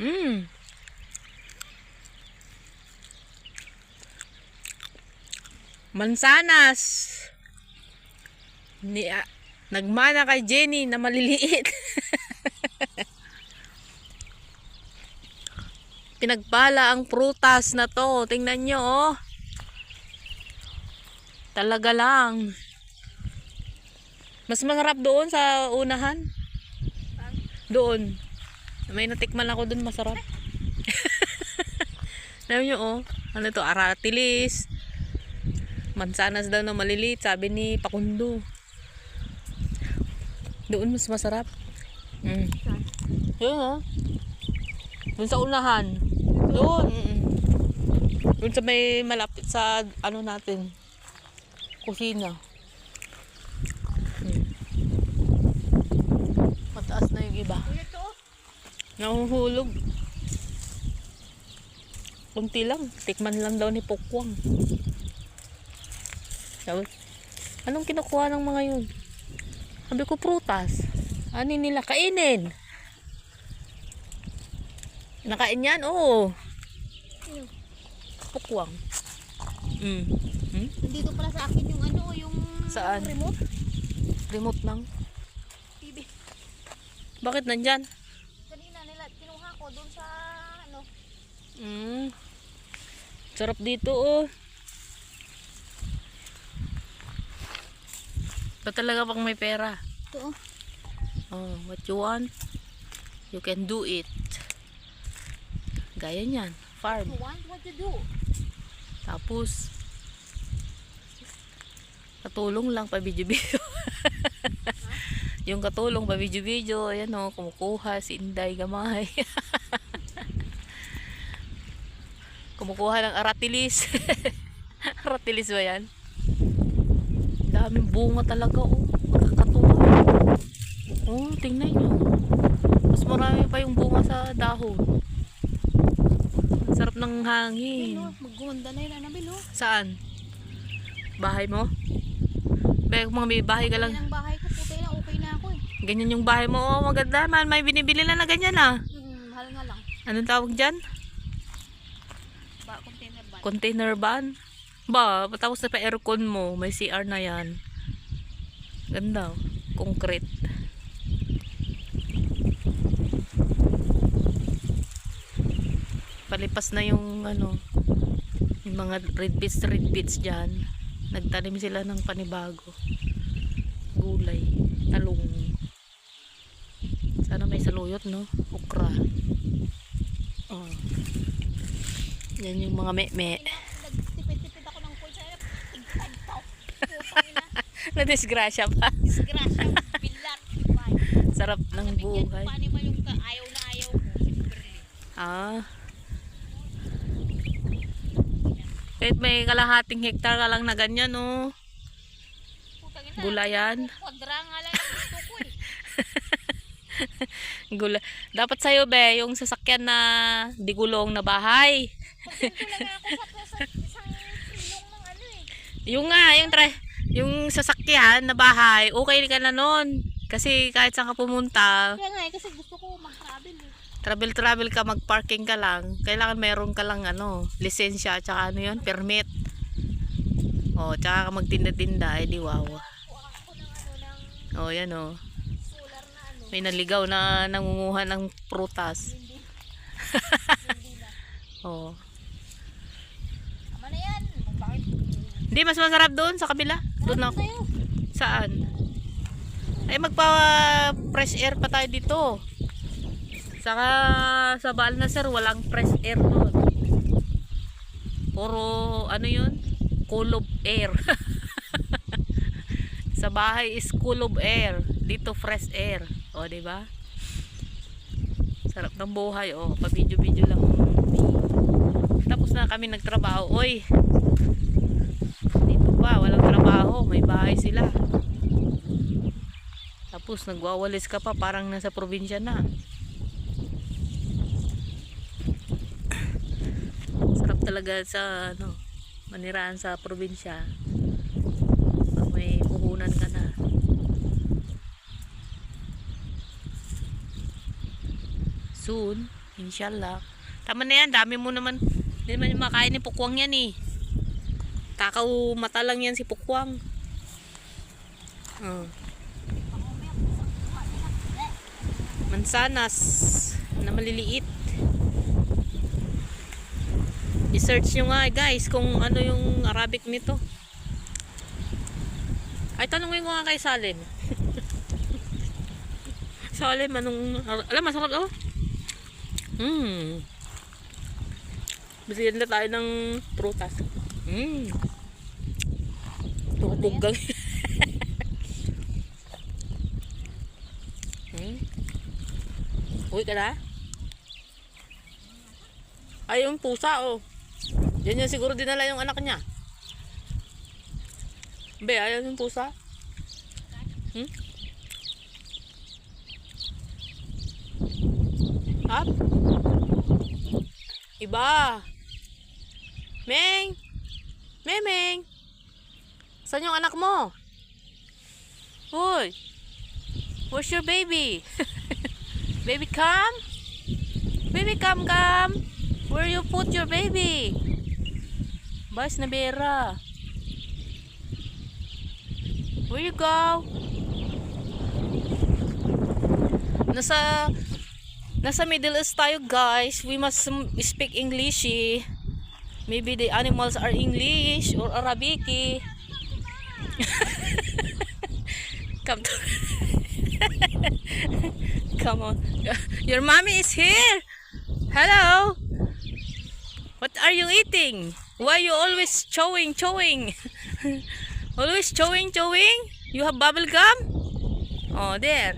Mm. Mansanas. Ni, ah, nagmana kay Jenny na maliliit. Pinagpala ang prutas na to. Tingnan nyo, oh. Talaga lang. Mas masarap doon sa unahan. Doon. May natikman ako doon masarap. Alam nyo, oh. Ano to? Aratilis. Mansanas daw na maliliit. Sabi ni Pakundo. Doon mas masarap. Mm. Yun, oh. Doon sa unahan. Doon. Doon sa may malapit sa ano natin. Kusina. Mm. Mataas na yung iba. Kuya to. Nahuhulog. Kunti lang. Tikman lang daw ni Pokwang. Sabi, anong kinukuha ng mga yun? Sabi ko, prutas. Ano nila? Kainin. Nakain yan? Oo. Pokwang. Mm. Hmm? Nandito pala sa akin yung ano, yung Saan? remote. Remote lang. TV. Bakit nandyan? Kanina nila, kinuha ko doon sa ano. Mm. Sarap dito oh. Ba talaga pang may pera? Ito oh. Oh, what you want? You can do it. Gaya niyan, farm. You want what to do? Tapos, katulong lang pa video-video. yung katulong pa video-video, ayan o, kumukuha si Inday Gamay. kumukuha ng aratilis. aratilis ba yan? Daming bunga talaga oh. Nakakatuwa. Oh, tingnan nyo. Mas marami pa yung bunga sa dahon. Ang sarap ng hangin. Ayun oh, na yun, Annabelle oh. Saan? Bahay mo? Be, kung mga may bahay ka lang. Ang bahay ko, puti na, okay na ako eh. Ganyan yung bahay mo. Oh, maganda man. May binibili lang na ganyan ah. Mm, mahal nga lang. Anong tawag dyan? Container van? Ba, tapos na pa aircon mo. May CR na yan. Ganda. oh. Concrete. Palipas na yung ano, yung mga red beets, red beets dyan. Nagtanim sila ng panibago. Gulay. Talong. Sana may saluyot, no? Okra. Oh. Yan yung mga me-me. Nagtipid-tipid ako ng ina. Na-disgrasya pa. Disgrasya. Bilat. Bye. Sarap ng buhay. Paano ba yung ayaw na ayaw ko? Ah. Kahit may kalahating hektar ka lang na ganyan, oh. Ina. Gulayan. Kwadra nga lang ang gusto ko eh. Gula. Dapat sa'yo, be, yung sasakyan na digulong na bahay. Ano eh. Yung nga, yung, tra- yung sasakyan na bahay, okay ka na nun. Kasi kahit saan ka pumunta, Kaya nga eh, kasi gusto ko mag-travel eh. travel-travel ka, mag-parking ka lang, kailangan meron ka lang ano, lisensya, tsaka ano yun, permit. O, tsaka ka magtinda-tinda, eh di ng ano, ng O, yan o. na. May naligaw na nangunguha ng prutas. Hindi. Hindi na. O. Tama na yan. Bakit? Hindi, mas masarap doon sa kabila. Doon ako. Saan? Ay, magpa fresh air pa tayo dito. Saka sa Balnasar, walang fresh air doon. Puro, ano yun? Cool of air. sa bahay is cool of air. Dito fresh air. O, ba? Sarap ng buhay. O, pa-video-video lang. Tapos na kami nagtrabaho. Oy, dito pa, walang trabaho. May bahay sila. Tapos nagwawalis ka pa parang nasa probinsya na. Sarap talaga sa ano, maniraan sa probinsya. Pag may puhunan ka na. Soon, Inshallah. Tama na yan, dami mo naman. Hindi naman yung makain ni Pukwang yan eh. Takaw mata lang yan si Pukwang. Oh. Mansanas na maliliit. I-search nyo nga guys kung ano yung Arabic nito. Ay, tanongin ko nga kay Salim. Salim, anong... Alam, masarap oh. Hmm. Bigyan na tayo ng prutas. Hmm. Tubugang. hmm. Uy ka na? Ay, yung pusa oh. Yan yung siguro dinala yung anak niya. Be, ayaw yung pusa. Hmm? Up? Iba. Meng! Memeng! Saan yung anak mo? Hoy! Where's your baby? baby, come? Baby, come, come! Where you put your baby? Bas na bera. Where you go? Nasa nasa Middle East tayo guys. We must speak English eh. Maybe the animals are English or Arabic eh. Come to Come on. Your mommy is here. Hello. What are you eating? Why you always chewing, chewing? always chewing, chewing? You have bubble gum? Oh, there.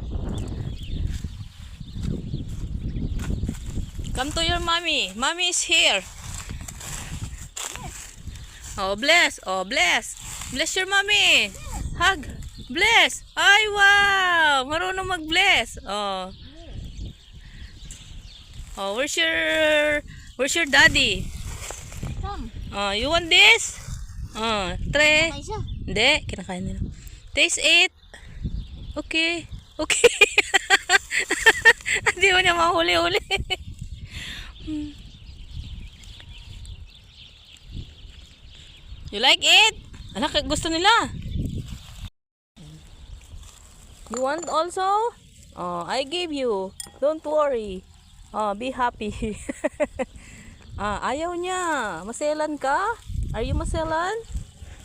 Come to your mommy. Mommy is here. Oh, bless. Oh, bless. Bless your mommy. Hug. Bless. Ay, wow. Marunong mag-bless. Oh. Oh, where's your Where's your daddy? Come. Oh, you want this? Oh, tre. Hindi, kinakain nila. Taste it. Okay. Okay. Hindi mo niya mahuli-huli. You like it? Anak, gusto nila. You want also? Oh, I gave you. Don't worry. Oh, be happy. ah, ayaw niya. Maselan ka? Are you maselan?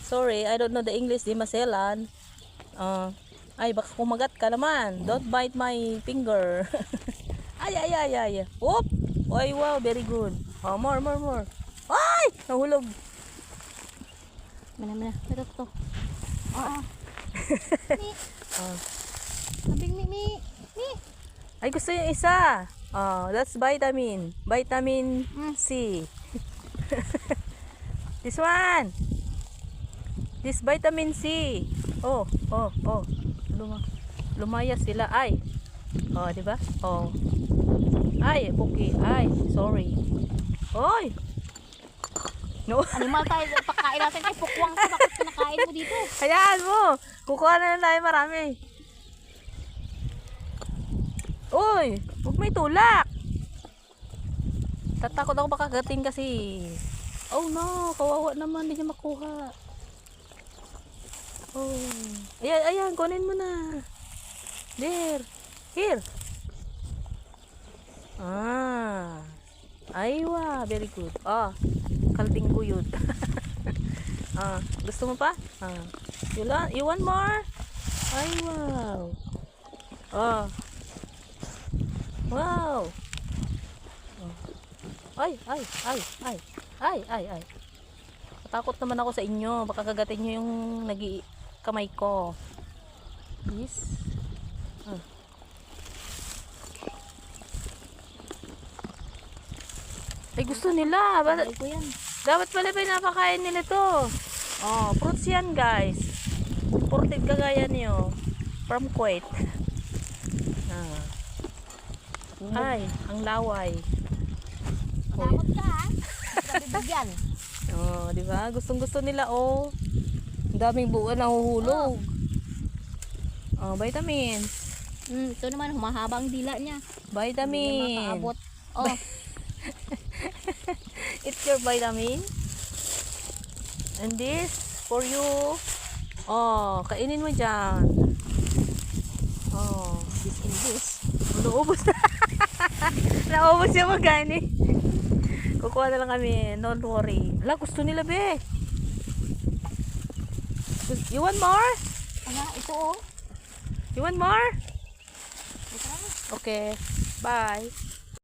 Sorry, I don't know the English di maselan. Ah, ay, baka kumagat ka naman. Don't bite my finger. ay, ay, ay, ay. Oop! Ay, wow, very good. Oh, more, more, more. Ay! Nahulog. Mana, mana. Ito, ito. Oo. Mi. Ah. Sabing mi, mi. Mi. Ay, gusto yung isa. Oh, that's vitamin. Vitamin Mm. C. This one. This vitamin C. Oh, oh, oh. Luma lumaya sila. Ay. Oh, di ba? Oh. Ay, okay. Ay, sorry. Oy. No. Animal tayo. Pagkain natin. Ay, pukwang ka. Bakit pinakain mo dito? Hayaan mo. Kukuha na lang tayo marami. Uy, huwag may tulak. Tatakot ako baka gating kasi. Oh no, kawawa naman, hindi niya makuha. Oh. Ayan, ayan, kunin mo na. There. Here. Ah. Aywa, very good. Ah, kalding kuyod. ah, gusto mo pa? Ah. You, want, you want more? Ay, wow. Ah. Wow. Oh. Ay, ay, ay, ay. Ay, ay, ay. Matakot naman ako sa inyo. Baka kagatin nyo yung nagi kamay ko. Yes. Ah. Ay, gusto nila. Ba- ko yan. dapat pala pinapakain nila to. Oh, fruits yan guys. Imported kagaya niyo. From Kuwait. Ah. Ay, ang laway. Takot ka ha. Grabe bigyan. Oh, di ba? Gustong gusto nila oh. Ang daming buwan na huhulog. Oh, vitamins. Hmm, ito naman, humahaba ang dila niya. Hindi Vitamins. makaabot. Oh, It's your vitamin. And this, for you. Oh, kainin mo dyan. Oh, this in this. naubos na. naubos yung magani. Kukuha na lang kami. Don't worry. Ala, gusto nila, be. You want more? Ano, ito oh. You want more? Okay. Bye.